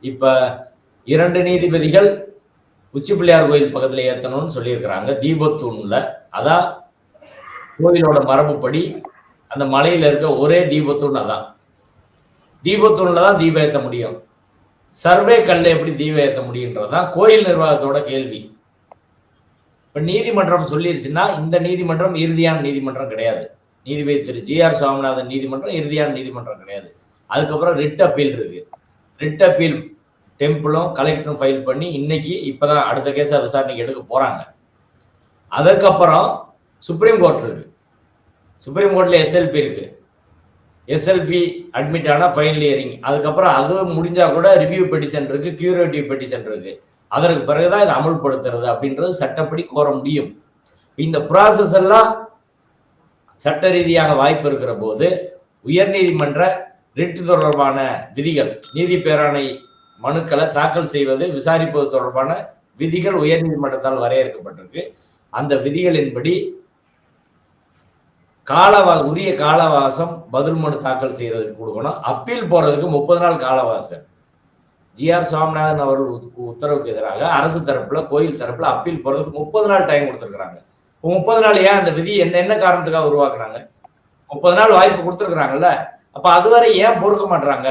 இப்ப இரண்டு நீதிபதிகள் உச்சிப்பிள்ளையார் கோயில் பக்கத்துல ஏத்தணும்னு சொல்லியிருக்கிறாங்க. தீபத்தூண்ல. அதான் கோயிலோட மரபுப்படி அந்த மலையில இருக்க ஒரே தீபத்தூண் அதான் தீபத்தூண்ல தான் தீபம் ஏற்ற முடியும். சர்வே கல்ல எப்படி தீபம் ஏற்ற முடியுன்றதுதான் கோயில் நிர்வாகத்தோட கேள்வி. இப்ப நீதிமன்றம் சொல்லிருச்சுன்னா இந்த நீதிமன்றம் இறுதியான நீதிமன்றம் கிடையாது. நீதிபதி திரு ஜி ஆர் சுவாமிநாதன் நீதிமன்றம் இறுதியான நீதிமன்றம் கிடையாது. அதுக்கப்புறம் ரிட் அப்பீல் இருக்கு. ரிட் அப்பீல் டெம்பிளும் கலெக்டரும் ஃபைல் பண்ணி இன்னைக்கு இப்போதான் அடுத்த கேஸை விசாரணைக்கு எடுக்க போறாங்க. அதுக்கப்புறம் சுப்ரீம் கோர்ட் இருக்கு. சுப்ரீம் கோர்ட்ல எஸ்எல்பி இருக்கு. எஸ்எல்பி அட்மிட் ஆனால் ஃபைனல் இயரிங் அதுக்கப்புறம் அது முடிஞ்சா கூட ரிவ்யூ பெட்டிஷன் இருக்கு கியூரேட்டிவ் பெட்டிஷன் இருக்கு. அதற்கு பிறகுதான் இதை அமல்படுத்துறது அப்படின்றது சட்டப்படி கோர முடியும். இந்த ப்ராசஸ் எல்லாம் சட்ட ரீதியாக வாய்ப்பு இருக்கிற போது உயர்நீதிமன்ற ரிட்டு தொடர்பான விதிகள் நீதி பேராணை மனுக்களை தாக்கல் செய்வது விசாரிப்பது தொடர்பான விதிகள் உயர்நீதிமன்றத்தால் வரையறுக்கப்பட்டிருக்கு. அந்த விதிகளின்படி காலவா உரிய காலவாசம் பதில் மனு தாக்கல் செய்யறதுக்கு கொடுக்கணும். அப்பீல் போறதுக்கு முப்பது நாள் காலவாசம். ஜி ஆர் சுவாமிநாதன் அவர்கள் உத்தரவுக்கு எதிராக அரசு தரப்புல கோயில் தரப்புல அப்பீல் போறதுக்கு முப்பது நாள் டைம் கொடுத்துருக்காங்க முப்பது நாள் ஏன் அந்த விதி என்ன என்ன காரணத்துக்காக உருவாக்குறாங்க முப்பது நாள் வாய்ப்பு கொடுத்துருக்குறாங்கல்ல? அப்ப அதுவரை ஏன் பொறுக்க மாட்டாங்க